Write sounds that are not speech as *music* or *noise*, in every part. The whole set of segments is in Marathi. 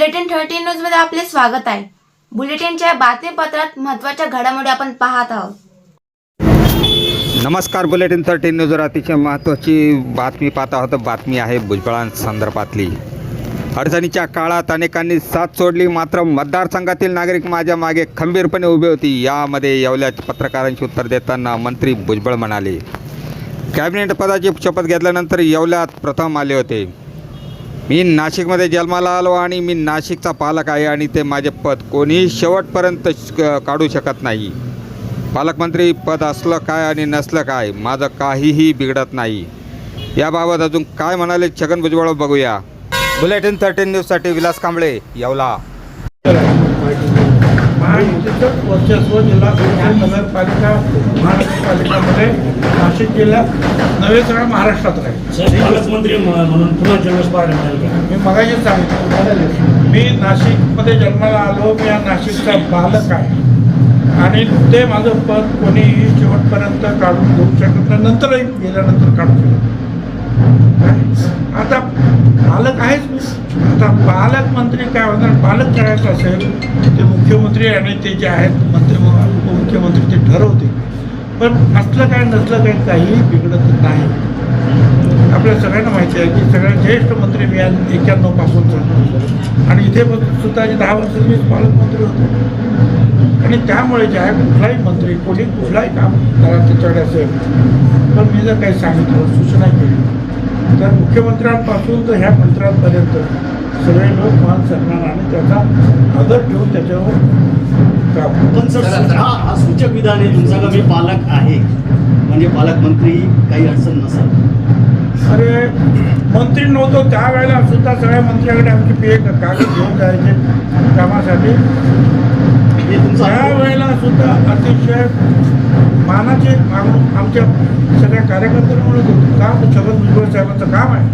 बुलेटिन थर्टी न्यूजमध्ये आपले स्वागत आहे. बुलेटिनच्या बातमीपत्रात महत्त्वाच्या घडामोडी आपण पाहत आहोत. नमस्कार बुलेटिन थर्टीन न्यूजवर अतिशय महत्त्वाची बातमी पाहत आहोत. बातमी आहे भुजबळांसंदर्भातली अडचणीच्या काळात अनेकांनी साथ सोडली मात्र मतदारसंघातील नागरिक माझ्या मागे खंबीरपणे उभे होती. यामध्ये येवल्या पत्रकारांची उत्तर देताना मंत्री भुजबळ म्हणाले कॅबिनेट पदाची शपथ घेतल्यानंतर येवल्यात प्रथम आले होते. मी नाशिकमध्ये जन्माला आलो आणि मी नाशिकचा पालक आहे आणि ते माझे पद कोणीही शेवटपर्यंत काढू शकत नाही. पालकमंत्री पद असलं काय आणि नसलं काय माझं काहीही बिघडत नाही. याबाबत अजून काय म्हणाले छगन भुजबळ बघूया. बुलेटिन थर्टीन न्यूजसाठी विलास कांबळे येवला. महायुतीचं वर्चस्व जिल्हा परिषद नगरपालिका महानगरपालिकामध्ये नाशिक जिल्ह्यात नव्हे सगळ्या महाराष्ट्रात राहील पालकमंत्री म्हणून पुन्हा पाहायला? मी मगाशी सांगितलं मी नाशिकमध्ये जन्माला आलो मी या नाशिकचा बालक आहे आणि ते माझं पद कोणीही शेवटपर्यंत काढून घेऊ शकत नाही नंतरही गेल्यानंतर काढू शकत? आता पालक आहेच आता पालकमंत्री काय होणार? पालक करायचं असेल ते मुख्यमंत्री आणि ते जे आहेत मंत्री उपमुख्यमंत्री ते ठरवते पण असलं काय नसलं काय काहीही बिघडत नाही. आपल्या सगळ्यांना माहिती आहे की सगळ्यात ज्येष्ठ मंत्री मी आज एक्क्याण्णव पासूनचा आणि इथे सुद्धा जे दहा वर्ष मी पालकमंत्री होतो. आणि त्यामुळे जे आहे कुठलाही मंत्री कोणी कुठलाही काम करा त्याच्याकडे असेल पण मी जर काही सांगितलं सूचना केली तर मुख्यमंत्र्यांपासून तर ह्या मंत्र्यांपर्यंत सगळे लोक मान सन्मान आणि त्याचा आदर ठेवून त्याच्यावर काम. पण सर हा हा सूचक विधान आहे तुमचा का? मी पालक आहे. म्हणजे पालकमंत्री काही अडचण नसेल. अरे मंत्री नव्हतो. त्यावेळेला सुद्धा सगळ्या मंत्र्याकडे आमची पे कागद घेऊन जायचे कामासाठी. त्यावेळेला सुद्धा अतिशय मानाचे मागणूक आमच्या सगळ्या कार्यकर्त्यांना म्हणत होते का छगन भुजबळ साहेबांचं काम आहे.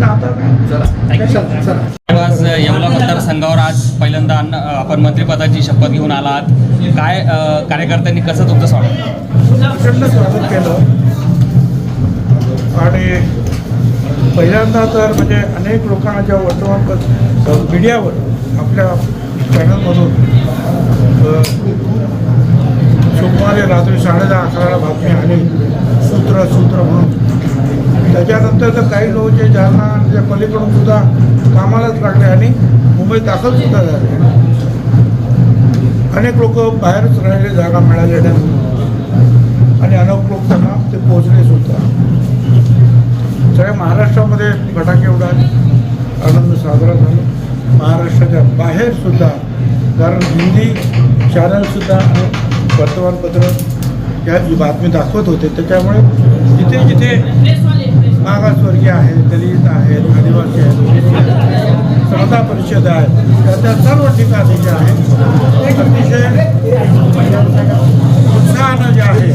तर आता काय आज येवला मतदारसंघावर आज पहिल्यांदा आपण मंत्रिपदाची शपथ घेऊन आलात. काय कार्यकर्त्यांनी कसं तुमचं स्वागत प्रचंड स्वागत केलं. आणि पहिल्यांदा तर म्हणजे अनेक लोकांना जेव्हा वर्तमानपत्र मीडियावर आपल्या चॅनलमधून सोमवारी रात्री साडेदहा अकराला बातमी आली. सूत्र सूत्र म्हणून. त्याच्यानंतर तर काही लोक जे जालना जे पलीकडून सुद्धा कामालाच लागले आणि मुंबईत दाखल सुद्धा झाले. अनेक लोक बाहेरच राहिले जागा मिळाले नाही. आणि अनेक लोक त्यांना ते पोहोचले सुद्धा. सगळ्या महाराष्ट्रामध्ये फटाके उडाले. आनंद साजरा झाला. महाराष्ट्राच्या बाहेर सुद्धा कारण हिंदी चॅनलसुद्धा वर्तमानपत्र या बातमी दाखवत होते त्याच्यामुळे जिथे जिथे मागासवर्गीय आहेत दलित आहेत आदिवासी आहेत ओबीसी समता परिषद आहेत त्या त्या सर्व ठिकाणी जे आहेत अतिशय उत्साहानं जे आहे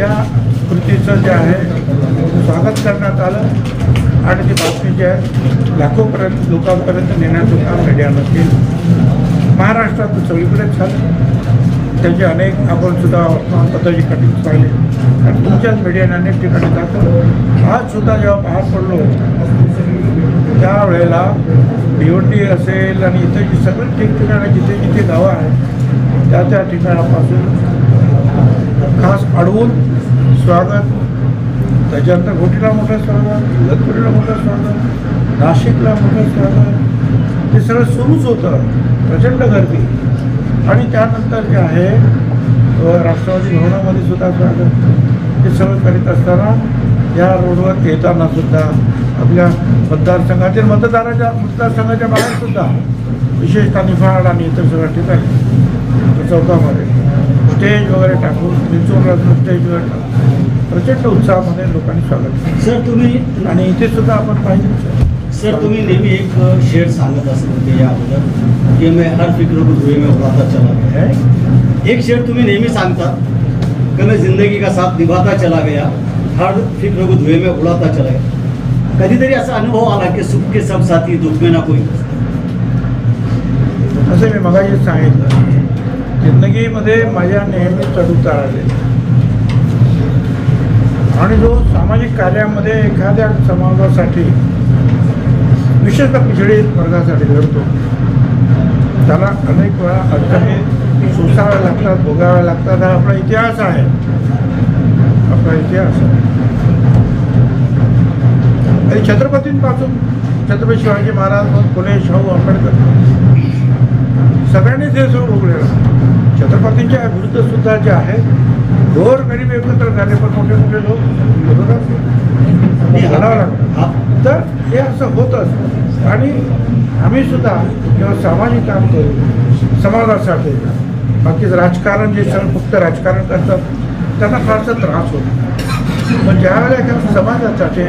या कृतीचं जे आहे स्वागत करण्यात आलं. आणि ती बातमी जी आहे लाखोपर्यंत लोकांपर्यंत नेण्याचं काम मीडियानं केलं. महाराष्ट्रात सगळीकडेच झालं. त्याचे अनेक आपण सुद्धा वर्तमानपत्राची कटिंग पाहिले. आणि तुमच्याच मीडियाने अनेक ठिकाणी दाखवलं. आज सुद्धा जेव्हा बाहेर पडलो त्यावेळेला डी असेल आणि इथे जी सगळी ठिकठिकाणी जिथे जिथे गावं आहेत त्या त्या ठिकाणापासून खास अडवून स्वागत त्याच्यानंतर घोटीला मोठं स्वागत इगतपुरीला मोठं स्वागत नाशिकला मोठं स्वागत हे सगळं सुरूच होतं प्रचंड गर्दी. आणि त्यानंतर जे आहे राष्ट्रवादी भवनामध्ये सुद्धा स्वागत. हे सगळं करीत असताना या रोडवर येताना सुद्धा आपल्या मतदारसंघातील मतदाराच्या मतदारसंघाच्या बाहेर सुद्धा विशेषतः निफाड आणि इतर सगळ्या ठिकाणी चौकामध्ये स्टेज वगैरे टाकून स्टेज वगैरे टाकून. प्रचंड उत्साहामध्ये लोकांनी स्वागत केलं. सर तुम्ही आणि इथे सुद्धा आपण पाहिजे सर. तुम्ही नेहमी एक शेर सांगत असत होते या अगोदर की मैं हर फिक्र को धुए में उड़ाता चला गया है. एक शेर तुम्ही नेहमी सांगता कि मैं जिंदगी का साथ निभाता चला गया हर फिक्र को धुए में उड़ाता चला गया. कधीतरी असा अनुभव आला की सुख के सब साथी दुख में ना कोई असं मी मगाशी सांगितलं. जिंदगीमध्ये माझ्या नेहमी चढउतार आले आणि जो सामाजिक कार्यामध्ये एखाद्या समाजासाठी विशेषतः पिछडी वर्गासाठी लढतो त्याला अनेक वेळा अडचणी सोसाव्या लागतात भोगाव्या लागतात. हा आपला इतिहास आहे. आपला इतिहास आहे. आणि छत्रपतींपासून छत्रपती शिवाजी महाराज मग फुले शाहू आंबेडकर सगळ्यांनीच हे सगळं भोगलेलं. छत्रपतींच्या विरुद्ध सुद्धा जे आहे गोर गरीब एकत्र झाले पण मोठे मोठे लोक लढावं लागतं तर हे असं होतंच. आणि आम्ही सुद्धा जेव्हा सामाजिक काम करू समाजासाठी बाकी राजकारण जे सण फक्त राजकारण करतात त्यांना फारसा त्रास होतो पण ज्यावेळेला एखाद्या समाजासाठी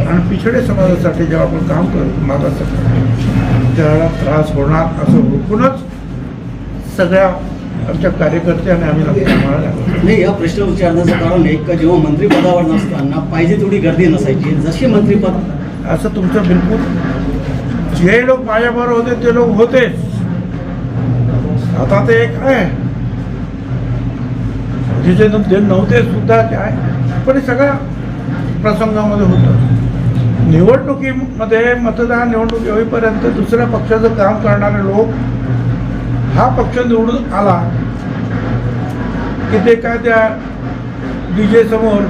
आणि पिछडे समाजासाठी जेव्हा आपण काम करू मागासाठी त्यावेळेला त्रास होणार असं हुकूनच सगळ्या आमच्या कार्यकर्त्यांनी आम्ही नाही या प्रश्न विचारण्याचं कारण एक का जेव्हा मंत्रिपदावर नसताना पाहिजे तेवढी गर्दी नसायची. जशी मंत्रिपद असं तुमचं बिलकुल जे लोक माझ्याबरोबर होते ते लोक होतेच. आता ते एक आहे. जे जे न- जे नव्हते सुद्धा ते आहे. पण हे सगळ्या प्रसंगामध्ये होतं. निवडणुकीमध्ये मतदान निवडणुकी होईपर्यंत दुसऱ्या पक्षाचं काम करणारे लोक हा पक्ष निवडून आला की ते काय त्या डी जे समोर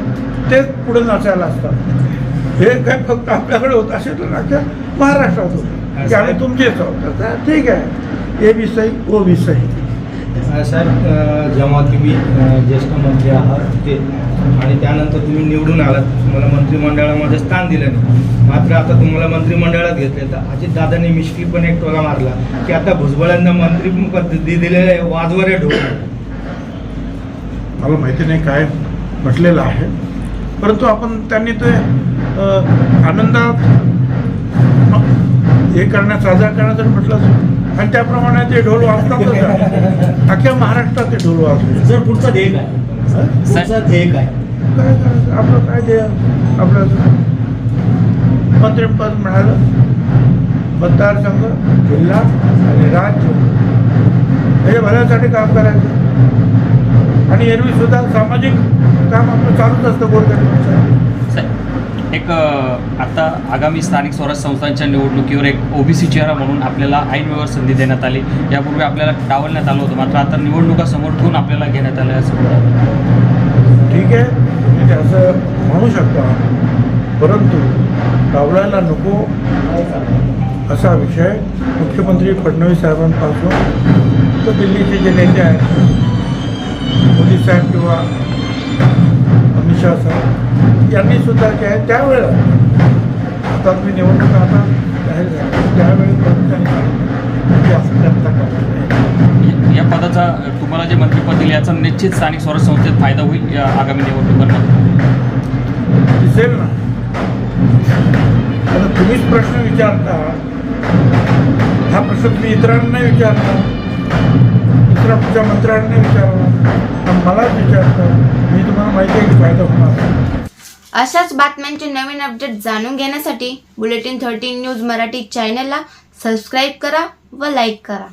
तेच पुढे नाचायला असतात. हे काय फक्त आपल्याकडे होत असेल तर अख्ख्या महाराष्ट्रात होतं. की आम्ही तुमचेच आहोत ठीक आहे. ए बी सही ओ बी सही साहेब जेव्हा तुम्ही ज्येष्ठ मंत्री आहात ते आणि त्यानंतर तुम्ही निवडून आलात तुम्हाला मंत्रिमंडळामध्ये स्थान दिलं नाही. मात्र आता तुम्हाला मंत्रिमंडळात घेतले तर अजितदादांनी मिश्की पण एक टोला मारला. की आता भुजबळांना मंत्री पद्धती दिलेलं आहे वाजवर ढोल मला माहिती नाही काय म्हटलेलं आहे. परंतु आपण त्यांनी ते आनंदात हे करण्यात साजरा करण्यासाठी म्हटलं आणि त्याप्रमाणे ते ढोल वाजतातच. *laughs* अख्ख्या महाराष्ट्रात ते ढोल वाजले जर पुढचा ध्येय काय? पुढचा ध्येय काय? काय करायचं? आपलं काय ते आपलं मंत्रिपद मिळालं. मतदारसंघ जिल्हा आणि राज्य. हे भल्यासाठी काम करायचं. आणि एरवी सुद्धा सामाजिक काम आपलं चालूच असतं गोरगरिबांचं. साहेब, एक आता आगामी स्थानिक स्वराज्य संस्थांच्या निवडणुकीवर एक ओबीसी चेहरा म्हणून आपल्याला ऐन संधी देण्यात आली. यापूर्वी आपल्याला डावलण्यात आलं होतं मात्र आता निवडणुका समोर ठेवून आपल्याला घेण्यात आलं असं ठीक आहे. तुम्ही ते असं म्हणू शकता परंतु डावलायला नको असा विषय मुख्यमंत्री फडणवीस साहेबांपासून तर दिल्लीचे जे नेते आहेत मोदी साहेब किंवा साहेब यांनी सुद्धा जे आहे त्यावेळेला आता तुम्ही निवडणूक आता जाहीर झाल्या त्यावेळी पण त्यांनी सांगितलं की असं करता कामा नये. या पदाचा तुम्हाला जे मंत्रिपद दिले याचा निश्चित स्थानिक स्वराज्य संस्थेत फायदा होईल या आगामी निवडणुकांमध्ये? दिसेल ना. आता तुम्हीच प्रश्न विचारता. हा प्रश्न तुम्ही इतरांना विचारता. दुसऱ्या पुढच्या मंत्र्यांना नाही मलाच विचारतं मी तुम्हाला माहिती आहे की फायदा होणार अशाच बातम्यांचे नवीन अपडेट जाणून घेण्यासाठी बुलेटिन थर्टीन न्यूज मराठी चॅनलला सबस्क्राईब करा व लाईक करा.